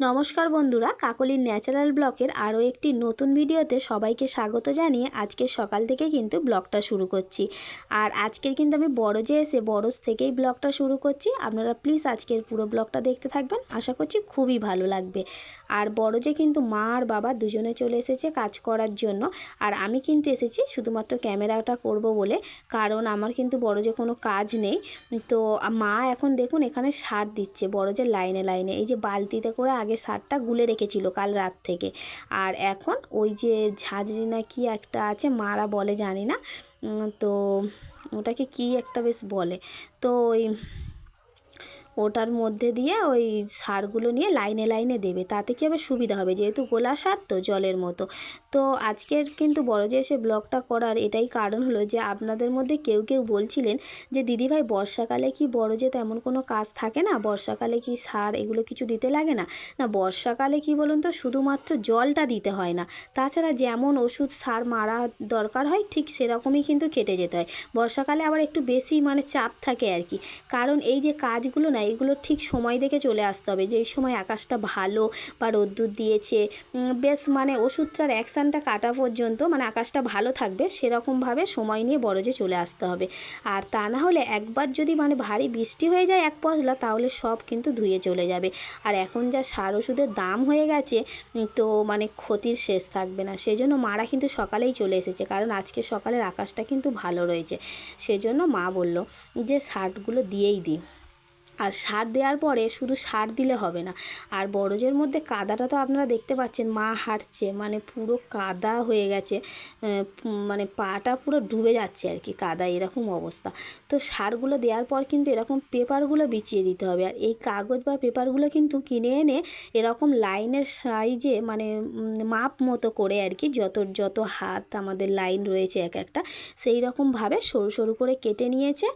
নমস্কার বন্ধুরা কাকলির ন্যাচারাল ব্লকের আরও একটি নতুন ভিডিওতে সবাইকে স্বাগত জানিয়ে আজকে সকাল থেকে কিন্তু ব্লগটা শুরু করছি। আর আজকের কিন্তু আমি বড়জে এসে বড়জ থেকেই ব্লগটা শুরু করছি। আপনারা প্লিজ আজকের পুরো ব্লগটা দেখতে থাকবেন, আশা করছি খুবই ভালো লাগবে। আর বড়জে কিন্তু মা আর বাবা দুজনে চলে এসেছে কাজ করার জন্য। আর আমি কিন্তু এসেছি শুধুমাত্র ক্যামেরাটা করব বলে, কারণ আমার কিন্তু বড় যে কোনো কাজ নেই। তো মা এখন দেখুন এখানে সার দিচ্ছে বড় যে লাইনে লাইনে, এই যে বালতিতে করে আগে সারটা গুলে রেখেছিল কাল রাত থেকে। আর এখন ওই যে ঝাঁঝরি না কি একটা আছে, মারা বলে জানি না তো ওটাকে কি একটা বেশ বলে। তো ওই ওটার মধ্যে দিয়ে ওই সারগুলো নিয়ে লাইনে লাইনে দেবে। তাতে কি হবে সুবিধা হবে? যেহেতু গোলা সার তো জলের মতো। তো আজকের কিন্তু বড় যে এসে ব্লগটা করার এটাই কারণ হলো যে, আপনাদের মধ্যে কেউ কেউ বলছিলেন যে, দিদিভাই, বর্ষাকালে কি বড় যে তেমন কোনো কাজ থাকে না? বর্ষাকালে কি সার এগুলো কিছু দিতে লাগে না? না, বর্ষাকালে কি বলুন তো, শুধুমাত্র জলটা দিতে হয় না। তাছাড়া যেমন ওষুধ সার মারা দরকার হয়, ঠিক সেরকমই কিন্তু কেটে যেতে হয়। বর্ষাকালে আবার একটু বেশি মানে চাপ থাকে আর কি। কারণ এই যে কাজগুলো না এগুলো ঠিক সময় দেখে চলে আসতে হবে। যেই সময় আকাশটা ভালো বা রোদ্দুর দিয়েছে বেশ মানে ওষুধটার অ্যাকশানটা কাটা পর্যন্ত মানে আকাশটা ভালো থাকবে, সেরকমভাবে সময় নিয়ে বড়জে চলে আসতে হবে। আর তা না হলে একবার যদি মানে ভারী বৃষ্টি হয়ে যায় এক পশলা, তাহলে সব কিন্তু ধুয়ে চলে যাবে। আর এখন যা সার ওষুধের দাম হয়ে গেছে তো মানে ক্ষতির শেষ থাকবে না। সেই জন্য মারা কিন্তু সকালেই চলে এসেছে, কারণ আজকে সকালের আকাশটা কিন্তু ভালো রয়েছে। সেজন্য মা বলল যে সারগুলো দিয়েই দিই। আর সার দেওয়ার পরে শুধু সার দিলে হবে না। আর বড়জের মধ্যে কাদাটা তো আপনারা দেখতে পাচ্ছেন, মা হাঁটছে মানে পুরো কাদা হয়ে গেছে মানে পাটা পুরো ডুবে যাচ্ছে আর কি কাদা এরকম অবস্থা। তো সারগুলো দেওয়ার পর কিন্তু এরকম পেপারগুলো বিছিয়ে দিতে হবে। আর এই কাগজ বা পেপারগুলো কিন্তু কিনে এনে এরকম লাইনের সাইজে মানে মাপ মতো করে আর কি যত যত হাত আমাদের লাইন রয়েছে এক একটা সেই রকমভাবে সরু সরু করে কেটে নিয়েছে।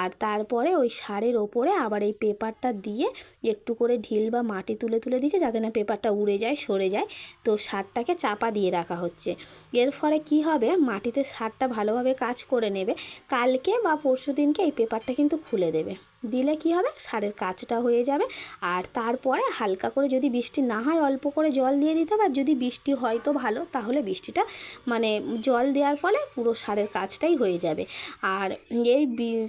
আর তারপরে ওই সারের ওপরে আবার এই পেপারটা দিয়ে একটু করে ঢিল বা মাটি তুলে তুলে দিচ্ছে যাতে না পেপারটা উড়ে যায়, সরে যায়। তো সারটাকে চাপা দিয়ে রাখা হচ্ছে। এর ফলে কি হবে? মাটিতে সারটা ভালোভাবে কাজ করে নেবে। কালকে বা পরশু দিনকে এই পেপারটা কিন্তু খুলে দেবে। দিলে কি হবে? সারের কাজটা হয়ে যাবে। আর তারপরে হালকা করে যদি বৃষ্টি না হয়, অল্প করে জল দিয়ে দিতে হবে। যদি বৃষ্টি হয় তো ভালো, তাহলে বৃষ্টিটা মানে জল দেওয়ার ফলে পুরো সারের কাজটাই হয়ে যাবে। আর এই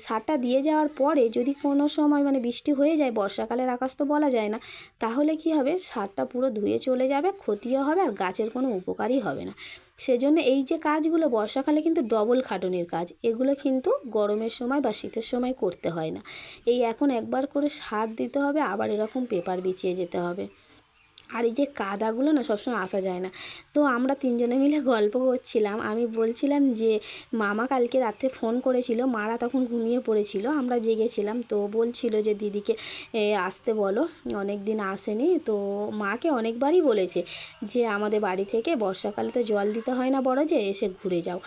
সারটা দিয়ে যাওয়ার পরে যদি কোনো সময় মানে বৃষ্টি হয়ে যায়, বর্ষাকালের আকাশ তো বলা যায় না, তাহলে কি হবে? সারটা পুরো ধুয়ে চলে যাবে, ক্ষতিও হবে, আর গাছের কোনো উপকারই হবে না। সেজন্য এই যে কাজগুলো, বর্ষাকালে কিন্তু ডবল খাটনির কাজ। এগুলো কিন্তু গরমের সময় বা শীতের সময় করতে হয় না। এই এখন একবার করে সার দিতে হবে, আবার এরকম পেপার বিছিয়ে যেতে হবে। আর এই যে কাদাগুলো না সবসময় আসা যায় না। তো আমরা তিনজনে মিলে গল্প করছিলাম। আমি বলছিলাম যে, মামা কালকে রাত্রে ফোন করেছিল, মারা তখন ঘুমিয়ে পড়েছিল। আমরা জেগেছিলাম। তো বলছিল যে, দিদিকে আসতে বলো। অনেক দিন আসেনি। তো মাকে অনেকবারই বলেছে যে, আমাদের বাড়ি থেকে বর্ষাকালে তো জল দিতে হয় না বড় যে, এসে ঘুরে যাও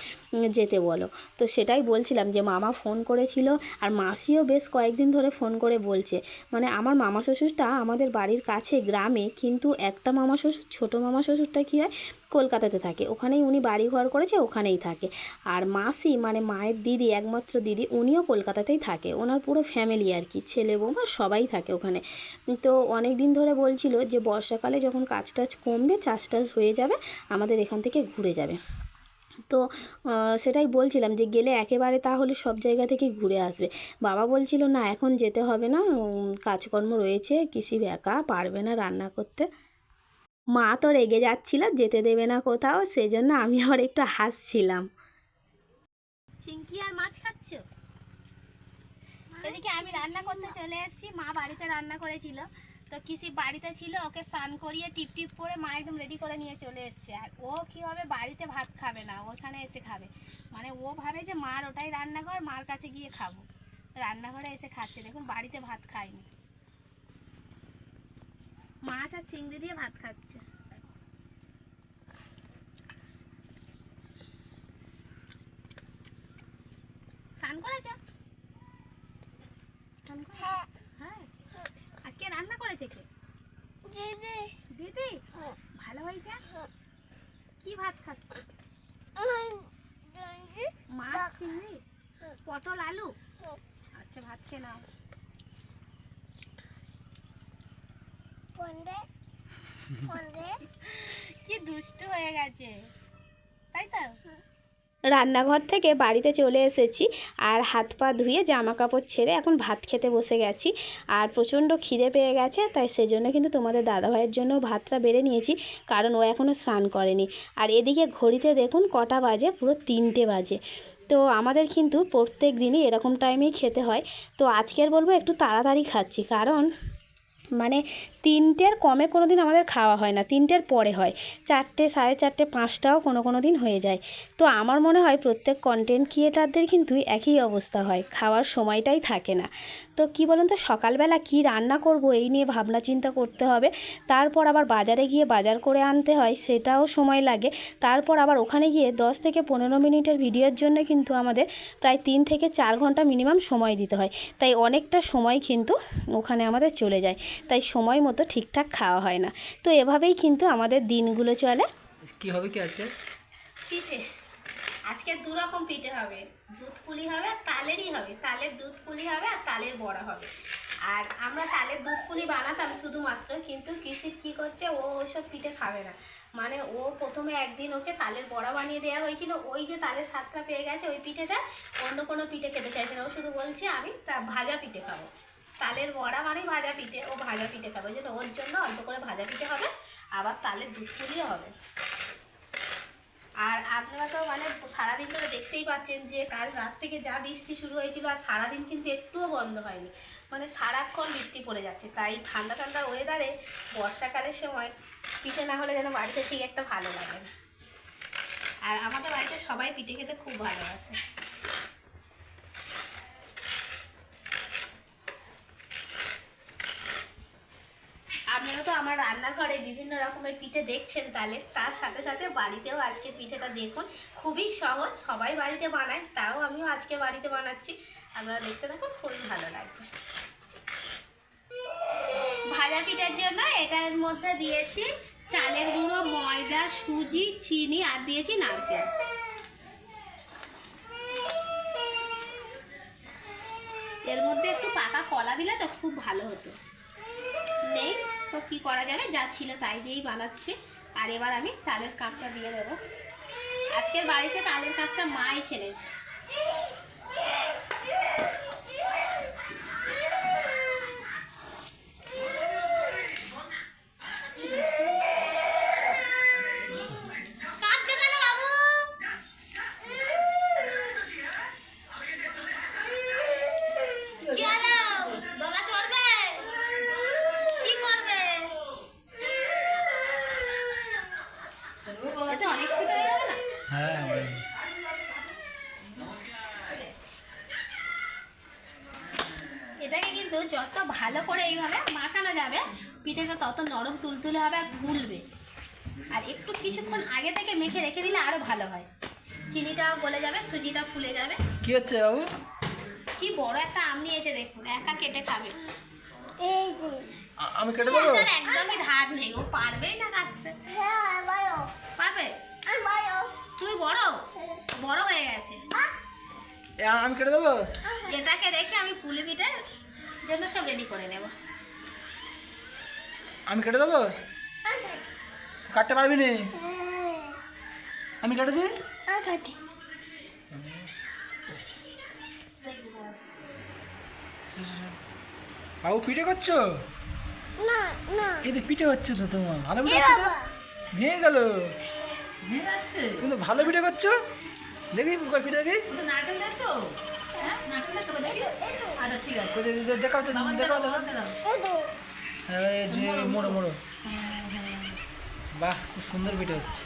যেতে বলো। তো সেটাই বলছিলাম যে, মামা ফোন করেছিল। আর মাসিও বেশ কয়েকদিন ধরে ফোন করে বলছে। মানে আমার মামা শ্বশুরটা আমাদের বাড়ির কাছে, গ্রামে, কিন্তু একটা মামা শ্বশুর, ছোটো মামা শ্বশুরটা কী হয়? কলকাতাতে থাকে। ওখানেই উনি বাড়ি ঘর করেছে, ওখানেই থাকে। আর মাসি মানে মায়ের দিদি, একমাত্র দিদি, উনিও কলকাতাতেই থাকে। ওনার পুরো ফ্যামিলি আর কি। ছেলে বৌমা সবাই থাকে ওখানে। তো অনেক দিন ধরে বলছিল যে, বর্ষাকালে যখন কাজ টাজ কমবে চাষ টাজ হয়ে যাবে, আমাদের এখান থেকে ঘুরে যাবে। তো সেটাই বলছিলাম যে গেলে একেবারে তাহলে সব জায়গা থেকে ঘুরে আসবে। বাবা বলছিল না এখন যেতে হবে না কাজকর্ম রয়েছে কৃষি একা পারবে না রান্না করতে। মা তো রেগে যাচ্ছিল যেতে দেবে না কোথাও সেজন্য আমি আবার একটু হাসছিলাম। চিংকি আর মাছ খাচ্ছ? এদিকে আমি রান্না করতে চলে এসেছি মা বাড়িতে রান্না করেছিল। তো কিসি বাড়িতে ছিল? ওকে স্নান করিয়ে টিপ টিপ করে মা একদম রেডি করে নিয়ে চলে এসেছে। আর ও কি হবে? বাড়িতে ভাত খাবে না, ওখানে এসে খাবে। মানে ও ভাবে যে মার ওটাই রান্নাঘর, মার কাছে গিয়ে খাব। রান্নাঘরে এসে খাচ্ছে। দেখুন, বাড়িতে ভাত খায়নি। মাছ আর চিংড়ি দিয়ে ভাত খাচ্ছে। স্নান করেছ? স্নান করে- হ্যাঁ। আর কে রান্না করেছে কে? দিদি। দিদি? ভালো হয়েছে? কি ভাত খাচ্ছে? মাছ চিংড়ি পটল আলু? আচ্ছা ভাত খেয়ে নাও। কি দুষ্টু হয়ে গেছে। তাই তো? রান্নাঘর থেকে বাড়িতে চলে এসেছি আর হাত পা ধুয়ে জামা কাপড় ছেড়ে এখন ভাত খেতে বসে গেছি আর প্রচণ্ড খিদে পেয়ে গেছে, তাই সেজন্য কিন্তু তোমাদের দাদাভাইয়ের জন্য ভাতটা বেড়ে নিয়েছি, কারণ ও এখনও স্নান করেনি। আর এদিকে ঘড়িতে দেখুন কটা বাজে, পুরো তিনটে বাজে। তো আমাদের কিন্তু প্রত্যেক দিনই এরকম টাইমেই খেতে হয়। তো আজকের বলব একটু তাড়াতাড়ি খাচ্ছি, কারণ মানে তিনটের কমে কোনো দিন আমাদের খাওয়া হয় না, তিনটের পরে হয়। চারটে, সাড়ে চারটে, পাঁচটাও কোনো কোনো দিন হয়ে যায়। তো আমার মনে হয় প্রত্যেক কন্টেন্ট ক্রিয়েটারদের কিন্তু একই অবস্থা হয় খাওয়ার সময়টাই থাকে না। তো কি বলুন তো সকালবেলা কি রান্না করব এই নিয়ে ভাবনা চিন্তা করতে হবে তারপর আবার বাজারে গিয়ে বাজার করে আনতে হয় সেটাও সময় লাগে। তারপর আবার ওখানে গিয়ে দশ থেকে পনেরো মিনিটের ভিডিওর জন্য কিন্তু আমাদের প্রায় তিন থেকে চার ঘণ্টা মিনিমাম সময় দিতে হয়। তাই অনেকটা সময় কিন্তু ওখানে আমাদের চলে যায়। তাই সময় মতো ঠিকঠাক খাওয়া হয় না। তো এভাবেই কিন্তু আমাদের দিনগুলো চলে। কি হবে কি আজকে? পিঠে। আজকে দু রকম পিঠে হবে। দুধ পুলি হবে আর তালেরই হবে। তালের দুধ পুলি হবে আর তালের বড়া হবে। আর আমরা তালের দুধ পুলি বানাতাম শুধুমাত্র, কিন্তু কিসিপ কি করছে, ও ওইসব পিঠে খাবে না। মানে ও প্রথমে একদিন ওকে তালের বড়া বানিয়ে দেওয়া হয়েছিল। ওই যে তালের স্বাদটা পেয়ে গেছে, ওই পিঠেটা অন্য কোনো পিঠে খেতে চাইছে না। ও শুধু বলছে, আমি তা ভাজা পিঠে খাব। তালের বড়া মানে ভাজা পিঠে, ও ভাজা পিঠে খাবে। ওই জন্য ওর জন্য অল্প করে ভাজা পিঠে হবে, আবার তালের দুধ পুলিও হবে। আর আপনারা তো মানে সারাদিন ধরে দেখতেই পাচ্ছেন যে কাল রাত থেকে যা বৃষ্টি শুরু হয়েছিল আর সারাদিন কিন্তু একটুও বন্ধ হয়নি। মানে সারাক্ষণ বৃষ্টি পড়ে যাচ্ছে। তাই ঠান্ডা ঠান্ডা ওয়েদারে বর্ষাকালের সময় পিঠে না হলে যেন বাড়িতে ঠিক একটা ভালো লাগে না। আর আমাদের বাড়িতে সবাই পিঠে খেতে খুব ভালোবাসে আপনারা তো আমার রান্নাঘরে বিভিন্ন রকমের পিঠে দেখছেন তাহলে, তার সাথে সাথে বাড়িতেও আজকে পিঠেটা দেখুন। খুবই সহজ, সবাই বাড়িতে বানায়, তাও আমিও আজকে বাড়িতে বানাচ্ছি। আপনারা দেখতে থাকুন, খুবই ভালো লাগবে। ভাজা পিঠার জন্য এটার মধ্যে দিয়েছি চালের গুঁড়ো, ময়দা, সুজি, চিনি, আর দিয়েছি নারকেল। এর মধ্যে একটু পাকা কলা দিলে তো খুব ভালো হতো। তো কি করা যাবে? যা ছিল তাই দিয়েই বানাচ্ছি। আর এবার আমি তালের কাপটা দিয়ে দেবো। আজকের বাড়িতে তালের কাপটা মাই ছেড়েছে কাঁদছে কেন বাবু? কি হলো? দোলা চড়বে? কি করবে? এতে অনেক পিঠে হয়ে যাবে না? হ্যাঁ অনেক। এটাকে কিন্তু যত ভালো করে এইভাবে মাখানো যাবে। পিঠেটা তত নরম তুলতুলে হবে আর ফুলবে। আর একটু কিছুক্ষণ আগে থেকে মেখে রেখে দিলে আরও ভালো হয়। চিনিটাও গলে যাবে সুজিটা ফুলে যাবে। কি হচ্ছে বাবু? কি বড় একটা আম নিয়েছে দেখুন একা কেটে খাবে। এই যে। আ- আমি কেটে দেবো? একদমই ধার নেই ও পারবেই না কাটতে। হ্যাঁ পারবে? তুই বড়। বড়? হয়ে। গেছে। আমি কেটে দেবো? এটাকে রেখে আমি পুলি পিঠার জন্য সব রেডি করে নেব। আমি কেটে দেবো? কাটতে পারবি নি? আমি কেটে দিই? আকাটি বাবু পিঠে করছ? না না। এই তো পিঠে হচ্ছে তো তোমার। ভালো পিঠে হচ্ছে তো? ভেঙে গেল। তুমি তো ভালো পিঠে করছ? দেখি পিঠে দেখি। নারকেল আচ্ছা ঠিক বাহ খুব সুন্দর পিঠে হচ্ছে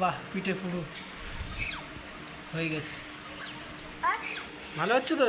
বাহ, পিঠে পুরো হয়ে গেছে। ভালো হচ্ছে তো?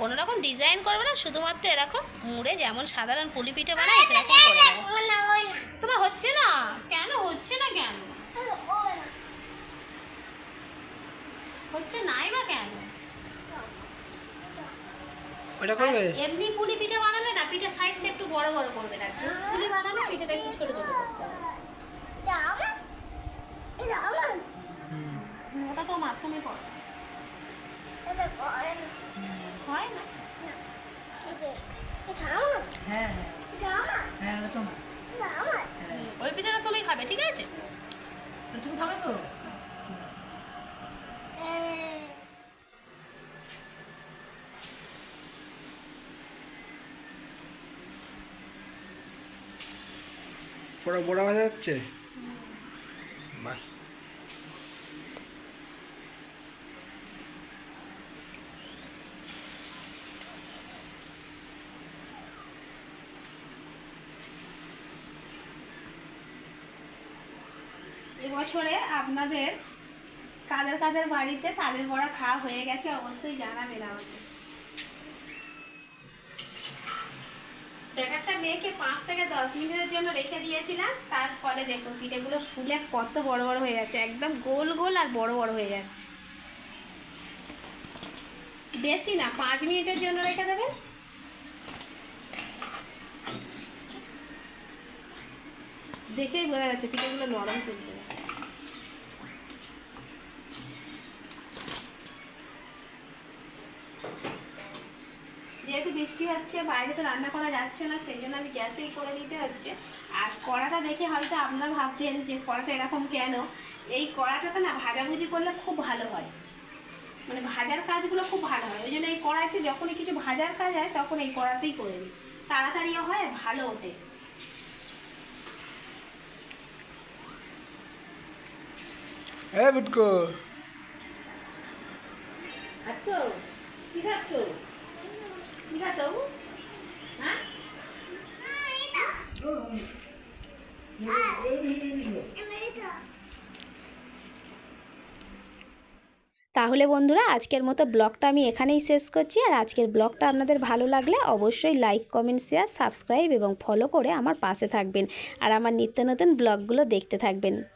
কোনো রকম ডিজাইন করবে না শুধুমাত্র এরকম মুড়ে যেমন সাধারণ পুলি পিঠে বানায় সেরকম করে দেবে। তোমার হচ্ছে না? কেন? হচ্ছে না কেন? হচ্ছে নাই বা কেন? ওটা করবে? এমনি পুলি পিঠে বানালে না পিঠের সাইজটা একটু বড় বড় করবে না। দুধ পুলি বানালে পিঠেটা একটু ছোট ছোট করতে হবে। ওটা তো মাধ্যমে পড়ে। হয় না? হ্যাঁ। হ্যাঁ হ্যাঁ ওই পিঠাটা তুমি খাবে ঠিক আছে? তুমি খাবে তো? বড় বড় ভাজা যাচ্ছে বাহ এবছরে আপনাদের কাদের কাদের বাড়িতে তাদের বড়া খাওয়া হয়ে গেছে অবশ্যই জানাবেন আমাকে। ব্যাটারটা মেয়েকে পাঁচ থেকে দশ মিনিটের জন্য রেখে দিয়েছিলাম, তার ফলে দেখুন পিঠেগুলো ফুলে কত বড় বড় হয়ে যাচ্ছে, একদম গোল গোল আর বড় বড় হয়ে যাচ্ছে। বেশি না, পাঁচ মিনিটের জন্য রেখে দেবেন। দেখেই বোঝা যাচ্ছে পিঠেগুলো নরম তুলতে যেহেতু বৃষ্টি হচ্ছে বাইরে তো রান্না করা যাচ্ছে না সেই জন্য আমি গ্যাসেই করে নিতে হচ্ছে। আর কড়াটা দেখে হয়তো আপনারা ভাববেন যে কড়াটা এরকম কেন? এই কড়াটাতে না ভাজাভুজি করলে খুব ভালো হয়। মানে ভাজার কাজগুলো খুব ভালো হয়। ওই জন্য এই কড়াইতে যখনই কিছু ভাজার কাজ হয় তখন এই কড়াতেই করে নিই। তাড়াতাড়িও হয় আর ভালো ওঠে। এ বুটকো আচ্ছা কি খাচ্ছ? হ্যাঁ? তাহলে বন্ধুরা, আজকের মতো ব্লগটা আমি এখানেই শেষ করছি। আর আজকের ব্লগটা আপনাদের ভালো লাগলে অবশ্যই লাইক, কমেন্ট, শেয়ার, সাবস্ক্রাইব এবং ফলো করে আমার পাশে থাকবেন। আর আমার নিত্য নতুন ব্লগগুলো দেখতে থাকবেন।